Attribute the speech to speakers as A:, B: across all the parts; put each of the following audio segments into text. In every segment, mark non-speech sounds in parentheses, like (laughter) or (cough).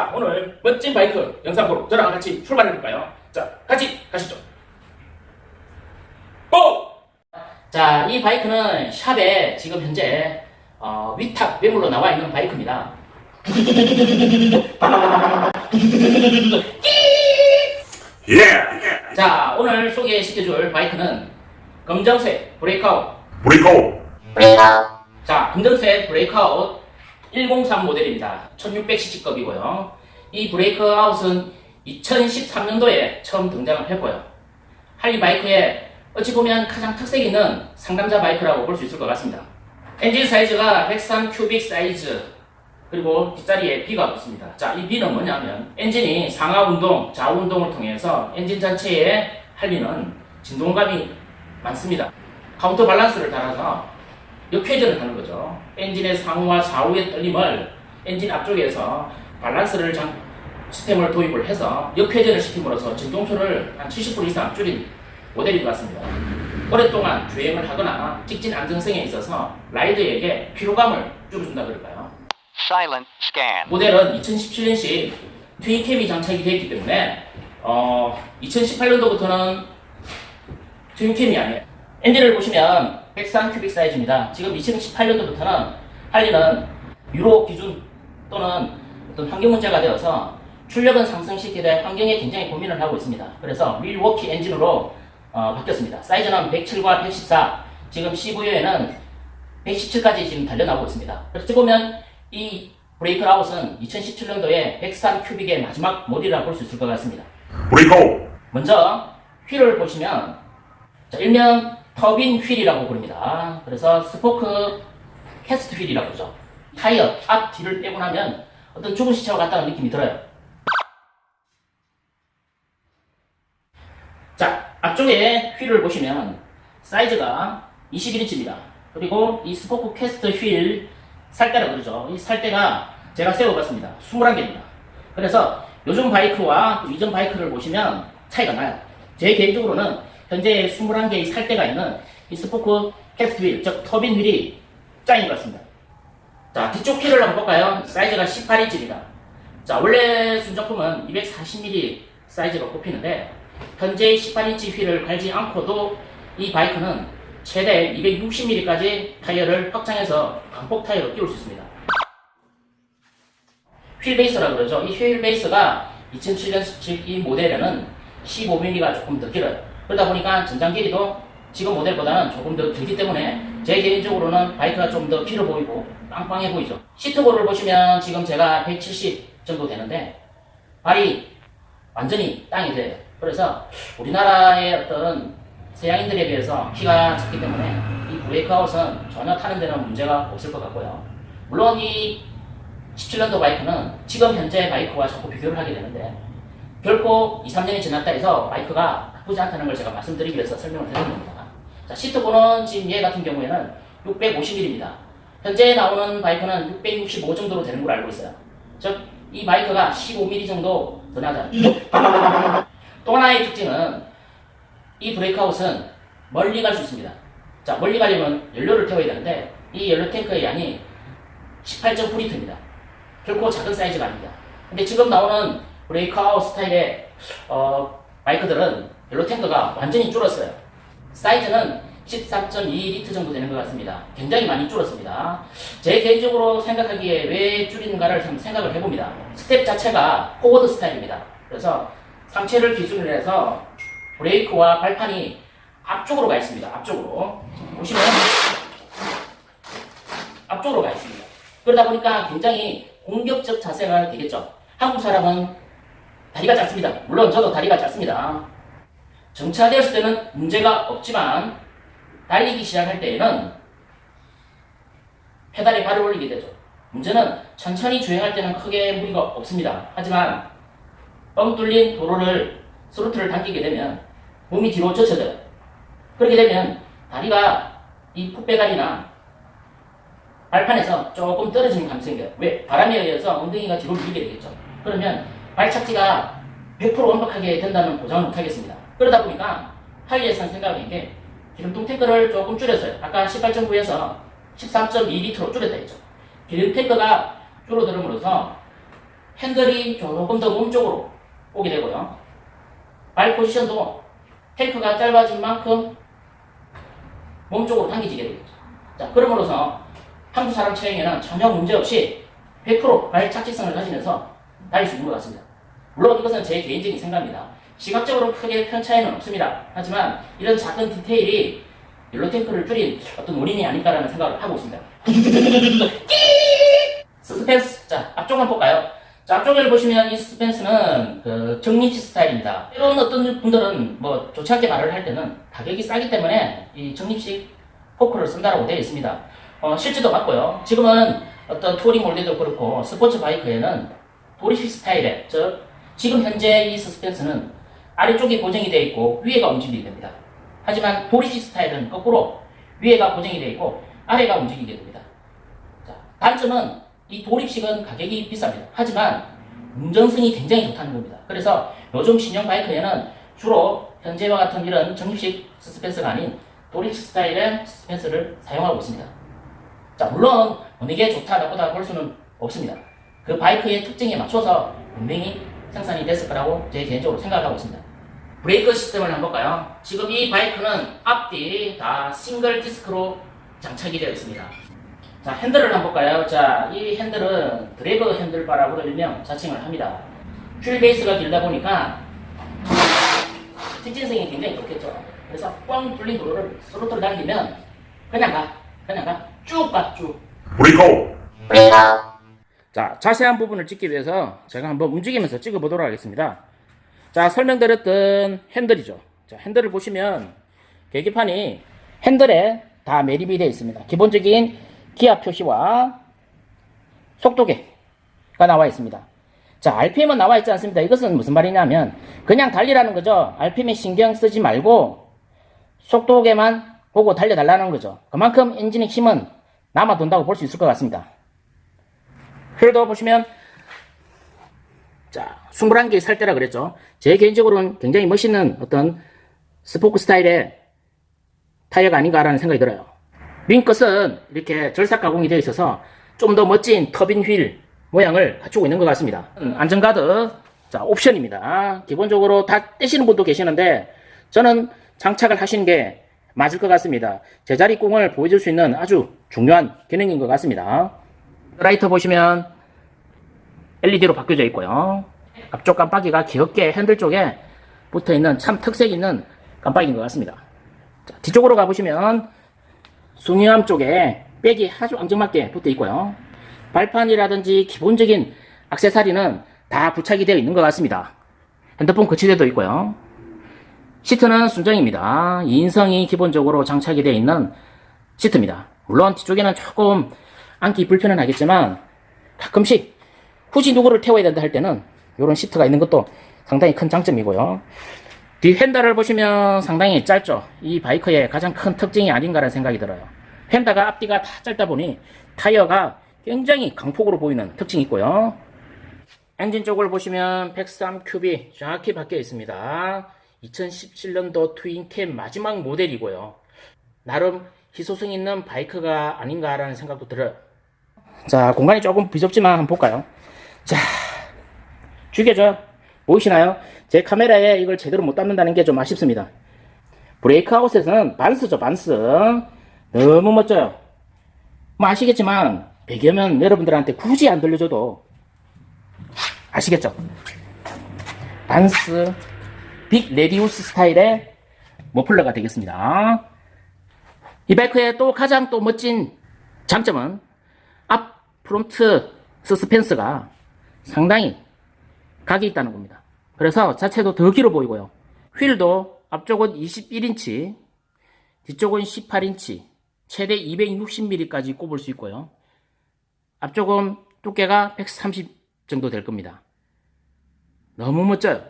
A: 자, 오늘 멋진 바이크 영상 보러 저랑 같이 출발해 볼까요? 자, 같이 가시죠. 고! 자, 이 바이크는 샵에 지금 현재 어, 위탁 매물로 나와 있는 바이크입니다. (laughs)
B: 예!
A: 자, 오늘 소개시켜줄 바이크는 검정색 브레이크아웃.
B: 브레이크!
A: 자, 검정색 브레이크아웃 103 모델입니다. 1600cc급이고요. 이 브레이크아웃은 2013년도에 처음 등장을 했고요. 할리 바이크에 어찌 보면 가장 특색 있는 상남자 바이크라고 볼 수 있을 것 같습니다. 엔진 사이즈가 103 큐빅 사이즈 그리고 뒷자리에 B가 붙습니다. 자, 이 B는 뭐냐면 엔진이 상하 운동, 좌우 운동을 통해서 엔진 자체에 할리는 진동감이 많습니다. 카운터 밸런스를 달아서 역회전을 하는 거죠. 엔진의 상우와 좌우의 떨림을 엔진 앞쪽에서 밸런스를 장, 시스템을 도입을 해서 역회전을 시킴으로써 진동수를 한 70% 이상 줄인 모델인 것 같습니다. 오랫동안 주행을 하거나 직진 안정성에 있어서 라이더에게 피로감을 줄여준다 그럴까요?
C: Silent scan.
A: 모델은 2017년식 트윈캠이 장착이 되어 있기 때문에 어, 2018년도부터는 트윈캠이 아니에요. 엔진을 보시면 103 큐빅 사이즈입니다. 지금 2018년도부터는 할리는 유로 기준 또는 어떤 환경 문제가 되어서 출력은 상승시키되 환경에 굉장히 고민을 하고 있습니다. 그래서 밀워키 엔진으로 어, 바뀌었습니다. 사이즈는 107과 114, 지금 CVO에는 117까지 지금 달려나오고 있습니다. 어찌 보면 이 브레이크 아웃은 2017년도에 103 큐빅의 마지막 모델이라고 볼 수 있을 것 같습니다.
B: 브레이크!
A: 먼저 휠을 보시면 자, 일명 터빈 휠이라고 부릅니다. 그래서 스포크 캐스트 휠이라고 그러죠. 타이어 앞 뒤를 빼고 나면 어떤 죽은 시체와 같다는 느낌이 들어요. 자, 앞쪽에 휠을 보시면 사이즈가 21인치입니다. 그리고 이 스포크 캐스트 휠 살대라고 그러죠. 이 살대가 제가 세워봤습니다. 21개입니다. 그래서 요즘 바이크와 또 이전 바이크를 보시면 차이가 나요. 제 개인적으로는 현재 21개의 살대가 있는 이 스포크 캐스트 휠, 즉 터빈 휠이 짱인 것 같습니다. 자, 뒤쪽 휠을 한번 볼까요? 사이즈가 18인치입니다. 자, 원래 순정품은 240mm 사이즈가 꼽히는데 현재 18인치 휠을 갈지 않고도 이 바이크는 최대 260mm까지 타이어를 확장해서 광폭 타이어로 끼울 수 있습니다. 휠 베이스라고 그러죠. 이 휠 베이스가 2007년식 이 모델에는 15mm가 조금 더 길어요. 그러다 보니까 전장 길이도 지금 모델보다는 조금 더 길기 때문에 제 개인적으로는 바이크가 좀 더 길어 보이고 빵빵해 보이죠. 시트볼을 보시면 지금 제가 170 정도 되는데 발이 완전히 땅이 돼요. 그래서 우리나라의 어떤 서양인들에 비해서 키가 작기 때문에 이 브레이크 아웃은 전혀 타는 데는 문제가 없을 것 같고요. 물론 이 17년도 바이크는 지금 현재 바이크와 자꾸 비교를 하게 되는데 결코 2, 3년이 지났다 해서 바이크가 나쁘지 않다는 걸 제가 말씀드리기 위해서 설명을 드리는 겁니다. 자, 시트보는 지금 얘 같은 경우에는 650mm입니다. 현재 나오는 바이크는 665 정도로 되는 걸로 알고 있어요. 즉, 이 바이크가 15mm 정도 더 낮아요. (laughs) 또 하나의 특징은 이 브레이크아웃은 멀리 갈 수 있습니다. 자, 멀리 가려면 연료를 태워야 되는데 이 연료 탱크의 양이 18.9리터입니다. 결코 작은 사이즈가 아닙니다. 근데 지금 나오는 브레이크아웃 스타일의 어, 바이크들은 연료 탱크가 완전히 줄었어요. 사이즈는 13.2리터 정도 되는 것 같습니다. 굉장히 많이 줄었습니다. 제 개인적으로 생각하기에 왜 줄이는가를 좀 생각을 해봅니다. 스텝 자체가 포워드 스타일입니다. 그래서 상체를 기준으로 해서 브레이크와 발판이 앞쪽으로 가 있습니다. 앞쪽으로. 보시면 앞쪽으로 가 있습니다. 그러다 보니까 굉장히 공격적 자세가 되겠죠. 한국 사람은 다리가 짧습니다. 물론 저도 다리가 짧습니다. 정차되었을 때는 문제가 없지만 달리기 시작할 때에는 페달에 발을 올리게 되죠. 문제는 천천히 주행할 때는 크게 무리가 없습니다. 하지만 뻥 뚫린 도로를 스로틀을 당기게 되면 몸이 뒤로 젖혀져요. 그렇게 되면 다리가 이 풋배갈이나 발판에서 조금 떨어지는 감성이 생겨요. 왜? 바람에 의해서 엉덩이가 뒤로 밀리게 되겠죠. 그러면 발착지가 100% 완벽하게 된다는 보장은 못하겠습니다. 그러다 보니까 할리에서는 생각하는 게 기름통 탱크를 조금 줄였어요. 아까 18.9에서 13.2리터로 줄였다 했죠. 기름 탱크가 줄어들음으로써 핸들이 조금 더 몸쪽으로 오게 되고요. 발 포지션도 탱크가 짧아진 만큼 몸쪽으로 당기지게 되겠죠. 자, 그럼으로써 한국 사람 체형에는 전혀 문제없이 100%발 착지성을 가지면서 달릴 수 있는 것 같습니다. 물론 이것은 제 개인적인 생각입니다. 시각적으로 크게 큰 차이는 없습니다. 하지만 이런 작은 디테일이 옐로 탱크를 줄인 어떤 원인이 아닐까라는 생각을 하고 있습니다. (laughs) 스펜스. 자, 앞쪽을 볼까요? 자, 앞쪽을 보시면 이 스펜스는 그 정립식 스타일입니다. 이런 어떤 분들은 뭐 좋지 않게 말을 할 때는 가격이 싸기 때문에 이 정립식 포크를 쓴다고 되어 있습니다. 어, 실제도 맞고요. 지금은 어떤 투어링 몰드도 그렇고 스포츠 바이크에는 도리식 스타일의 즉 지금 현재 이 서스펜스는 아래쪽이 고정이 되어 있고 위에가 움직이게 됩니다. 하지만 도리식 스타일은 거꾸로 위에가 고정이 되어 있고 아래가 움직이게 됩니다. 자, 단점은 이 도립식은 가격이 비쌉니다. 하지만 운전성이 굉장히 좋다는 겁니다. 그래서 요즘 신형 바이크에는 주로 현재와 같은 이런 정립식 서스펜스가 아닌 도립식 스타일의 서스펜스를 사용하고 있습니다. 자, 물론 어느 게 좋다 나쁘다 볼 수는 없습니다. 그 바이크의 특징에 맞춰서 분명히 생산이 됐을 거라고 제 개인적으로 생각하고 있습니다. 브레이크 시스템을 한번 볼까요? 지금 이 바이크는 앞뒤 다 싱글 디스크로 장착이 되어 있습니다. 자, 핸들을 한번 볼까요? 자, 이 핸들은 드래그 핸들바라고 일명 자칭을 합니다. 휠 베이스가 길다 보니까 직진성이 굉장히 좋겠죠. 그래서 꽝 뚫린 도로를 스로틀 당기면 그냥 가, 그냥 가, 쭉 가, 쭉.
B: 브레이크
A: 자, 자세한 부분을 찍기 위해서 제가 한번 움직이면서 찍어보도록 하겠습니다. 자, 설명드렸던 핸들이죠. 자, 핸들을 보시면 계기판이 핸들에 다 매립이 되어 있습니다. 기본적인 기압 표시와 속도계가 나와 있습니다. 자, RPM은 나와 있지 않습니다. 이것은 무슨 말이냐면 그냥 달리라는 거죠. RPM에 신경 쓰지 말고 속도계만 보고 달려달라는 거죠. 그만큼 엔진의 힘은 남아 돈다고 볼 수 있을 것 같습니다. 휠도 보시면 자 21개 살 때라 그랬죠. 제 개인적으로는 굉장히 멋있는 어떤 스포크 스타일의 타이어가 아닌가라는 생각이 들어요. 윙끝은 이렇게 절삭 가공이 되어 있어서 좀 더 멋진 터빈 휠 모양을 갖추고 있는 것 같습니다. 음, 안전가드 자 옵션입니다. 기본적으로 다 떼시는 분도 계시는데 저는 장착을 하시는 게 맞을 것 같습니다. 제자리 꿍을 보여줄 수 있는 아주 중요한 기능인 것 같습니다. 라이터 보시면 LED로 바뀌어져 있고요. 앞쪽 깜빡이가 귀엽게 핸들 쪽에 붙어 있는 참 특색 있는 깜빡이인 것 같습니다. 자, 뒤쪽으로 가보시면 순위암 쪽에 백이 아주 앙증맞게 붙어 있고요. 발판이라든지 기본적인 액세서리는 다 부착이 되어 있는 것 같습니다. 핸드폰 거치대도 있고요. 시트는 순정입니다. 2인성이 기본적으로 장착이 되어 있는 시트입니다. 물론 뒤쪽에는 조금 앉기 불편은 하겠지만 가끔씩 굳이 누구를 태워야 된다 할 때는 이런 시트가 있는 것도 상당히 큰 장점이고요. 뒤 핸들을 보시면 상당히 짧죠. 이 바이크의 가장 큰 특징이 아닌가라는 생각이 들어요. 핸들가 앞뒤가 다 짧다 보니 타이어가 굉장히 강폭으로 보이는 특징이 있고요. 엔진 쪽을 보시면 103 큐비 정확히 박혀 있습니다. 2017년도 트윈캠 마지막 모델이고요. 나름 희소성 있는 바이크가 아닌가라는 생각도 들어요. 자, 공간이 조금 비좁지만 한번 볼까요? 자, 죽여져. 보이시나요? 제 카메라에 이걸 제대로 못 담는다는 게 좀 아쉽습니다. 브레이크아웃에서는 반스죠, 반스. 너무 멋져요. 뭐 아시겠지만, 배경은 여러분들한테 굳이 안 들려줘도 아시겠죠? 반스, 빅 레디우스 스타일의 머플러가 되겠습니다. 이 바이크의 또 가장 또 멋진 장점은 앞 프론트 서스펜스가 상당히 각이 있다는 겁니다. 그래서 자체도 더 길어 보이고요. 휠도 앞쪽은 21인치, 뒤쪽은 18인치, 최대 260mm까지 꼽을 수 있고요. 앞쪽은 두께가 130 정도 될 겁니다. 너무 멋져요.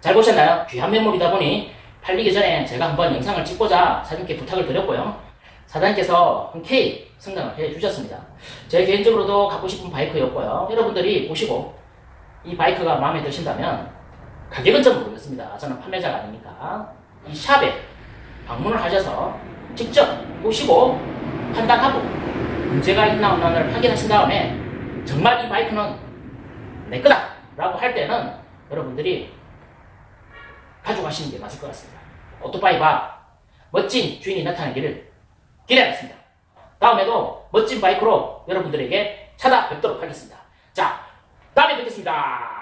A: 잘 보셨나요? 귀한 메모리다 보니 팔리기 전에 제가 한번 영상을 찍고자 사장님께 부탁을 드렸고요. 사장님께서 흔쾌히 승낙을 해 주셨습니다. 제 개인적으로도 갖고 싶은 바이크였고요. 여러분들이 보시고 이 바이크가 마음에 드신다면 가격은 좀 모르겠습니다. 저는 판매자가 아니니까 이 샵에 방문을 하셔서 직접 보시고 판단하고 문제가 있나 없나를 확인하신 다음에 정말 이 바이크는 내 거다 라고 할 때는 여러분들이 가져가시는 게 맞을 것 같습니다. 오토바이가 멋진 주인이 나타나기를 기대하겠습니다. 다음에도 멋진 바이크로 여러분들에게 찾아뵙도록 하겠습니다. 자, 다음에 뵙겠습니다.